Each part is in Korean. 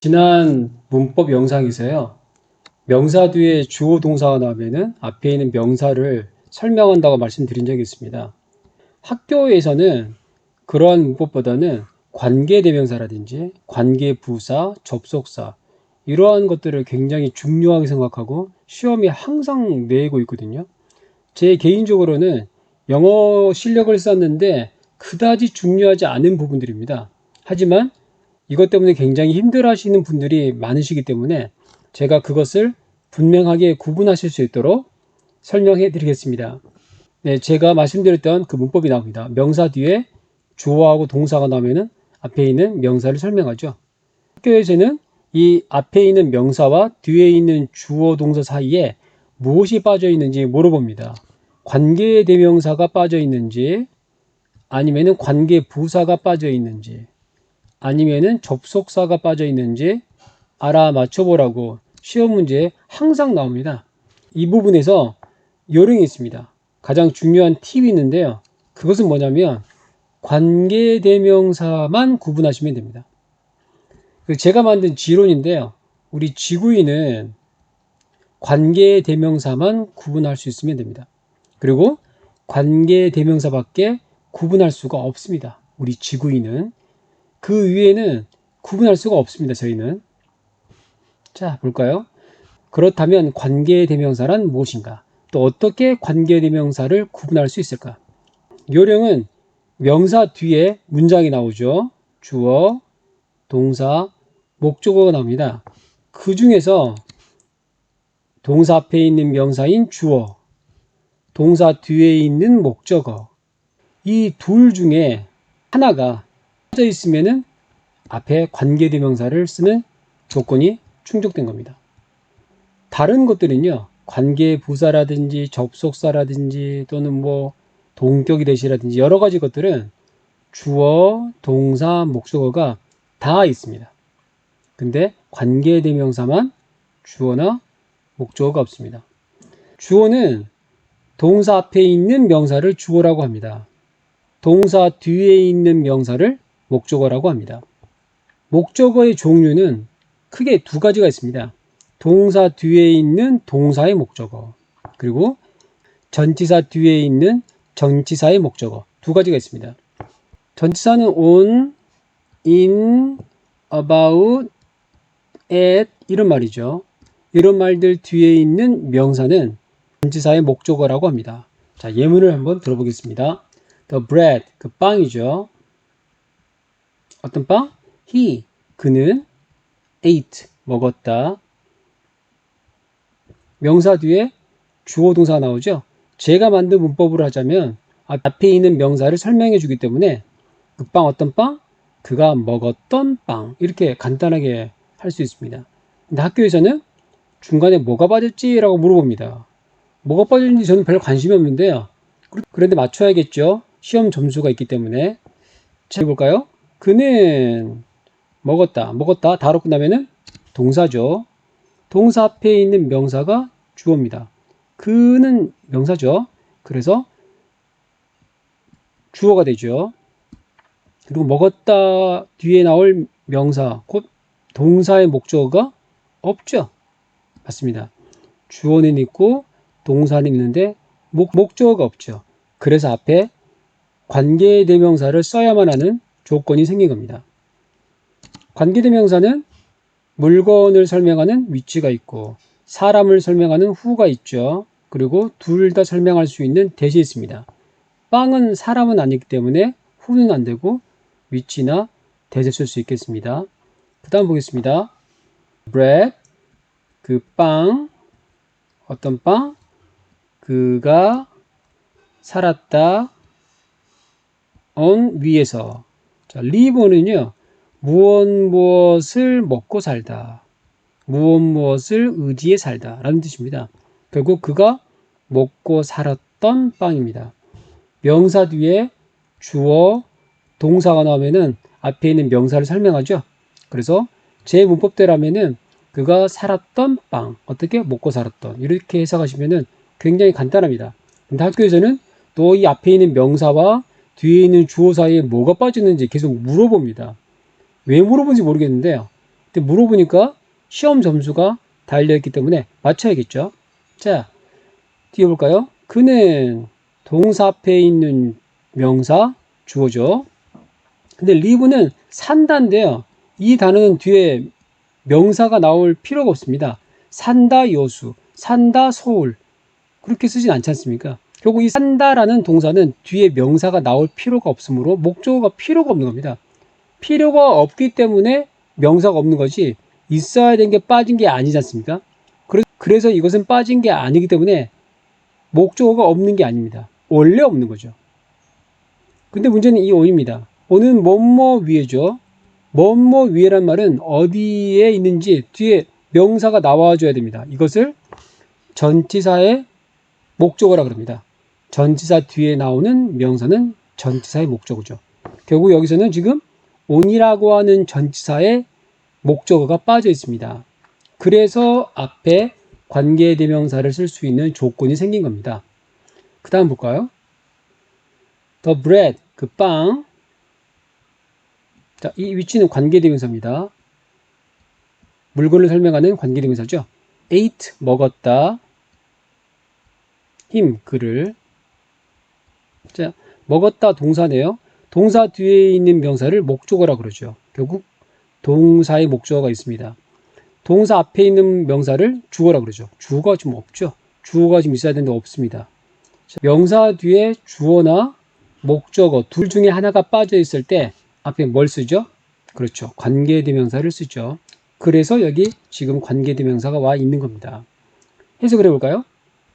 지난 문법 영상에서요. 명사 뒤에 주어 동사가 나오면은 앞에 있는 명사를 설명한다고 말씀드린 적이 있습니다. 학교에서는 그러한 문법보다는 관계 대명사라든지 관계 부사, 접속사 이러한 것들을 굉장히 중요하게 생각하고 시험에 항상 내고 있거든요. 제 개인적으로는 영어 실력을 쌓는데 그다지 중요하지 않은 부분들입니다. 하지만 이것 때문에 굉장히 힘들어 하시는 분들이 많으시기 때문에 제가 그것을 분명하게 구분하실 수 있도록 설명해 드리겠습니다. 네, 제가 말씀드렸던 그 문법이 나옵니다. 명사 뒤에 주어하고 동사가 나오면은 앞에 있는 명사를 설명하죠. 학교에서는 이 앞에 있는 명사와 뒤에 있는 주어 동사 사이에 무엇이 빠져 있는지 물어봅니다. 관계 대명사가 빠져 있는지 아니면은 관계 부사가 빠져 있는지 아니면은 접속사가 빠져 있는지 알아맞혀 보라고 시험 문제에 항상 나옵니다. 이 부분에서 요령이 있습니다. 가장 중요한 팁이 있는데요. 그것은 뭐냐면 관계대명사만 구분하시면 됩니다. 그 제가 만든 지론인데요. 우리 지구인은 관계대명사만 구분할 수 있으면 됩니다. 그리고 관계대명사밖에 구분할 수가 없습니다. 우리 지구인은 그 위에는 구분할 수가 없습니다. 저희는 자 볼까요? 그렇다면 관계대명사란 무엇인가? 또 어떻게 관계대명사를 구분할 수 있을까? 요령은 명사 뒤에 문장이 나오죠. 주어, 동사, 목적어가 나옵니다. 그 중에서 동사 앞에 있는 명사인 주어, 동사 뒤에 있는 목적어, 이 둘 중에 하나가 빠져 있으면은 앞에 관계대명사를 쓰는 조건이 충족된 겁니다. 다른 것들은요, 관계 부사라든지 접속사라든지 또는 뭐 동격이 대시라든지 여러 가지 것들은 주어, 동사, 목적어가 다 있습니다. 근데 관계대명사만 주어나 목적어가 없습니다. 주어는 동사 앞에 있는 명사를 주어라고 합니다. 동사 뒤에 있는 명사를 목적어라고 합니다. 목적어의 종류는 크게 두 가지가 있습니다. 동사 뒤에 있는 동사의 목적어, 그리고 전치사 뒤에 있는 전치사의 목적어 두 가지가 있습니다. 전치사는 on, in, about, at 이런 말이죠. 이런 말들 뒤에 있는 명사는 전치사의 목적어라고 합니다. 자, 예문을 한번 들어보겠습니다. The bread, 그 빵이죠. 어떤 빵? He, 그는 ate, 먹었다. 명사 뒤에 주어 동사가 나오죠. 제가 만든 문법으로 하자면 앞에 있는 명사를 설명해 주기 때문에 그 빵 어떤 빵? 그가 먹었던 빵. 이렇게 간단하게 할 수 있습니다. 근데 학교에서는 중간에 뭐가 빠졌지 라고 물어봅니다. 뭐가 빠졌는지 저는 별 관심이 없는데요. 그런데 맞춰야겠죠. 시험 점수가 있기 때문에. 자, 해볼까요? 그는 먹었다. 먹었다. 다로 끝나면은 동사죠. 동사 앞에 있는 명사가 주어입니다. 그는 명사죠. 그래서 주어가 되죠. 그리고 먹었다 뒤에 나올 명사, 곧 동사의 목적어가 없죠. 맞습니다. 주어는 있고 동사는 있는데 목, 목적어가 없죠. 그래서 앞에 관계 대명사를 써야만 하는 조건이 생긴 겁니다. 관계대명사는 물건을 설명하는 위치가 있고 사람을 설명하는 후가 있죠. 그리고 둘 다 설명할 수 있는 대시 있습니다. 빵은 사람은 아니기 때문에 후는 안 되고 위치나 대세 쓸수 있겠습니다. 그 다음 보겠습니다. bread, 그 빵, 어떤 빵? 그가 살았다, on 위에서. 자, live는요, 무엇 무엇을 먹고 살다. 무엇 무엇을 의지해 살다. 라는 뜻입니다. 결국 그가 먹고 살았던 빵입니다. 명사 뒤에 주어, 동사가 나오면은 앞에 있는 명사를 설명하죠. 그래서 제 문법대로라면은 그가 살았던 빵, 어떻게 먹고 살았던 이렇게 해석하시면은 굉장히 간단합니다. 근데 학교에서는 또 이 앞에 있는 명사와 뒤에 있는 주어 사이에 뭐가 빠지는지 계속 물어봅니다. 왜 물어본지 모르겠는데요. 근데 물어보니까 시험 점수가 달려있기 때문에 맞춰야겠죠. 자, 뒤에 볼까요? 그는 동사 앞에 있는 명사 주어죠. 근데 live는 산다인데요. 이 단어는 뒤에 명사가 나올 필요가 없습니다. 산다 여수, 산다 서울 그렇게 쓰진 않지 않습니까? 결국 이 산다라는 동사는 뒤에 명사가 나올 필요가 없으므로 목적어가 필요가 없는 겁니다. 필요가 없기 때문에 명사가 없는 거지 있어야 되는 게 빠진 게 아니지 않습니까? 그래- 그래서 이것은 빠진 게 아니기 때문에 목적어가 없는 게 아닙니다. 원래 없는 거죠. 근데 문제는 이 오입니다. 오는 뭐뭐 위에죠. 뭐뭐 위에란 말은 어디에 있는지 뒤에 명사가 나와줘야 됩니다. 이것을 전치사의 목적어라 그럽니다. 전치사 뒤에 나오는 명사는 전치사의 목적어죠. 결국 여기서는 지금 on이라고 하는 전치사의 목적어가 빠져 있습니다. 그래서 앞에 관계대명사를 쓸 수 있는 조건이 생긴 겁니다. 그 다음 볼까요? The bread, 그 빵. 자, 이 위치는 관계대명사입니다. 물건을 설명하는 관계대명사죠. ate, 먹었다. him, 그를. 자, 먹었다 동사네요. 동사 뒤에 있는 명사를 목적어라 그러죠. 결국 동사의 목적어가 있습니다. 동사 앞에 있는 명사를 주어라 그러죠. 주어가 좀 없죠. 주어가 좀 있어야 되는데 없습니다. 자, 명사 뒤에 주어나 목적어 둘 중에 하나가 빠져 있을 때 앞에 뭘 쓰죠? 그렇죠. 관계대명사를 쓰죠. 그래서 여기 지금 관계대명사가 와 있는 겁니다. 해석을 해볼까요?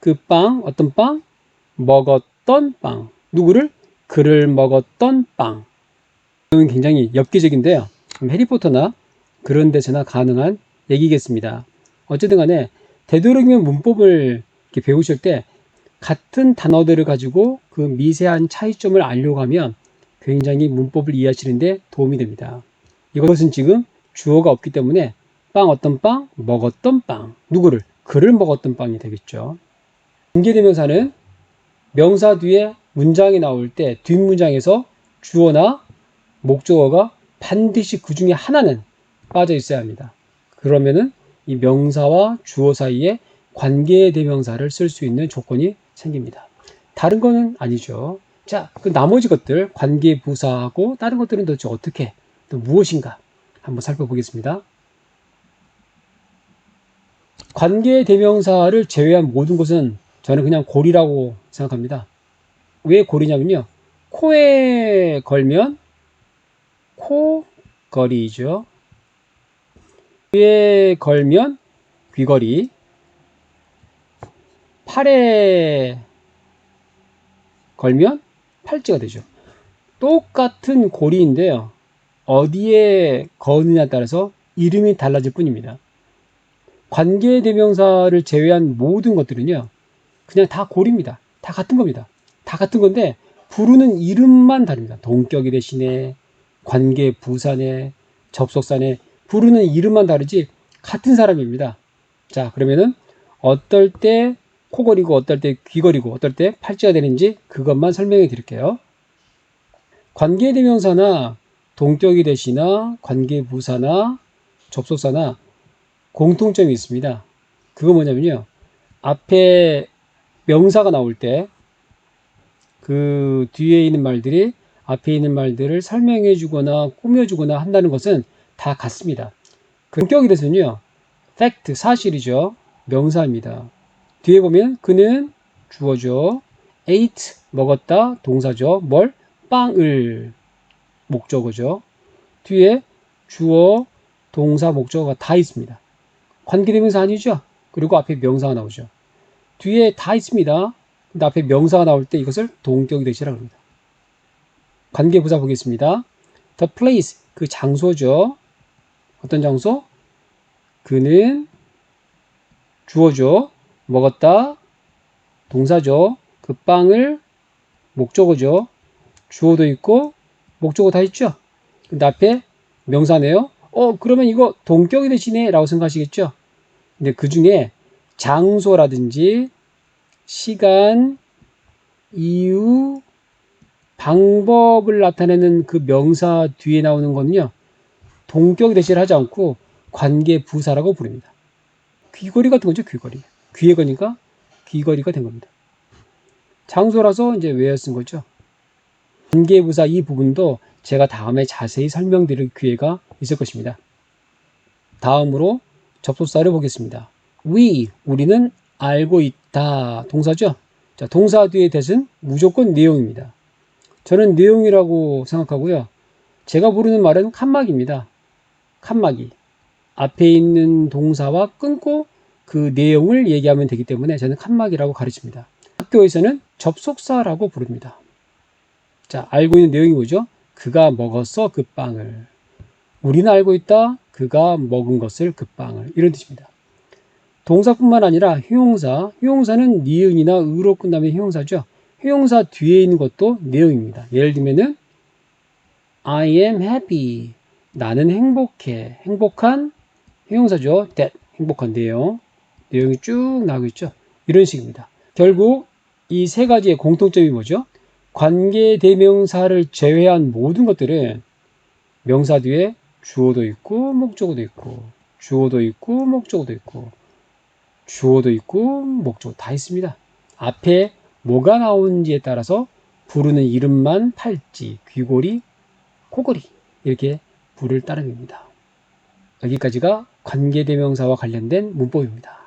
그 빵, 어떤 빵? 먹었던 빵. 누구를? 그를 먹었던 빵. 이건 굉장히 엽기적인데요. 해리포터나 그런 데서나 가능한 얘기겠습니다. 어쨌든 간에 되도록이면 문법을 배우실 때 같은 단어들을 가지고 그 미세한 차이점을 알려고 하면 굉장히 문법을 이해하시는데 도움이 됩니다. 이것은 지금 주어가 없기 때문에 빵 어떤 빵 먹었던 빵 누구를 그를 먹었던 빵이 되겠죠. 관계대명사는 명사 뒤에 문장이 나올 때 뒷문장에서 주어나 목적어가 반드시 그 중에 하나는 빠져 있어야 합니다. 그러면은 이 명사와 주어 사이에 관계 대명사를 쓸 수 있는 조건이 생깁니다. 다른 거는 아니죠. 자, 그 나머지 것들 관계 부사하고 다른 것들은 도대체 어떻게 또 무엇인가 한번 살펴보겠습니다. 관계 대명사를 제외한 모든 것은 저는 그냥 고리라고 생각합니다. 왜 고리냐면요. 코에 걸면 코거리죠. 귀에 걸면 귀걸이. 팔에 걸면 팔찌가 되죠. 똑같은 고리인데요. 어디에 거느냐에 따라서 이름이 달라질 뿐입니다. 관계 대명사를 제외한 모든 것들은요, 그냥 다 고리입니다. 다 같은 겁니다. 다 같은 건데, 부르는 이름만 다릅니다. 동격이 대신에, 관계 부사네, 접속사네, 부르는 이름만 다르지, 같은 사람입니다. 자, 그러면은, 어떨 때 코걸이고, 어떨 때 귀걸이고, 어떨 때 팔찌가 되는지 그것만 설명해 드릴게요. 관계대명사나 동격이 대시나 관계부사나 접속사나 공통점이 있습니다. 그거 뭐냐면요. 앞에 명사가 나올 때 그 뒤에 있는 말들이 앞에 있는 말들을 설명해 주거나 꾸며 주거나 한다는 것은 다 같습니다. 동격이 대해서는요. fact, 사실이죠. 명사입니다. 뒤에 보면 그는 주어죠. ate, 먹었다, 동사죠. 뭘? 빵을 목적어죠. 뒤에 주어, 동사, 목적어가 다 있습니다. 관계대명사 아니죠? 그리고 앞에 명사가 나오죠. 뒤에 다 있습니다. 근데 앞에 명사가 나올 때 이것을 동격이 대시라고 합니다. 관계 부사 보겠습니다. The place, 그 장소죠. 어떤 장소? 그는 주어죠. 먹었다. 동사죠. 그 빵을 목적어죠. 주어도 있고 목적어 다 있죠. 근데 앞에 명사네요. 어 그러면 이거 동격이 되시네 라고 생각하시겠죠. 근데 그 중에 장소라든지 시간, 이유, 방법을 나타내는 그 명사 뒤에 나오는 거는요. 동격 대시를 하지 않고 관계 부사라고 부릅니다. 귀걸이 같은 거죠, 귀걸이. 귀에 거니까 귀걸이가 된 겁니다. 장소라서 이제 외워 쓴 거죠. 관계 부사 이 부분도 제가 다음에 자세히 설명드릴 기회가 있을 것입니다. 다음으로 접속사를 보겠습니다. we 우리는 알고 있다 동사죠. 자, 동사 뒤에 대신 무조건 내용입니다. 저는 내용이라고 생각하고요. 제가 부르는 말은 칸막입니다. 칸막이. 앞에 있는 동사와 끊고 그 내용을 얘기하면 되기 때문에 저는 칸막이라고 가르칩니다. 학교에서는 접속사라고 부릅니다. 자, 알고 있는 내용이 뭐죠? 그가 먹었어, 그 빵을. 우리는 알고 있다. 그가 먹은 것을 그 빵을. 이런 뜻입니다. 동사뿐만 아니라 형용사, 형용사는 니은이나 으로 끝나면 형용사죠. 형용사 뒤에 있는 것도 내용입니다. 예를 들면은 I am happy. 나는 행복해. 행복한 형용사죠. that. 행복한 내용. 내용이 쭉 나오고 있죠. 이런 식입니다. 결국 이 세 가지의 공통점이 뭐죠? 관계 대명사를 제외한 모든 것들은 명사 뒤에 주어도 있고 목적어도 있고 주어도 있고 목적어도 있고 주어도 있고 목적어 다 있습니다. 앞에 뭐가 나오는지에 따라서 부르는 이름만 팔찌, 귀걸이, 코걸이 이렇게 부를 따름입니다. 여기까지가 관계대명사와 관련된 문법입니다.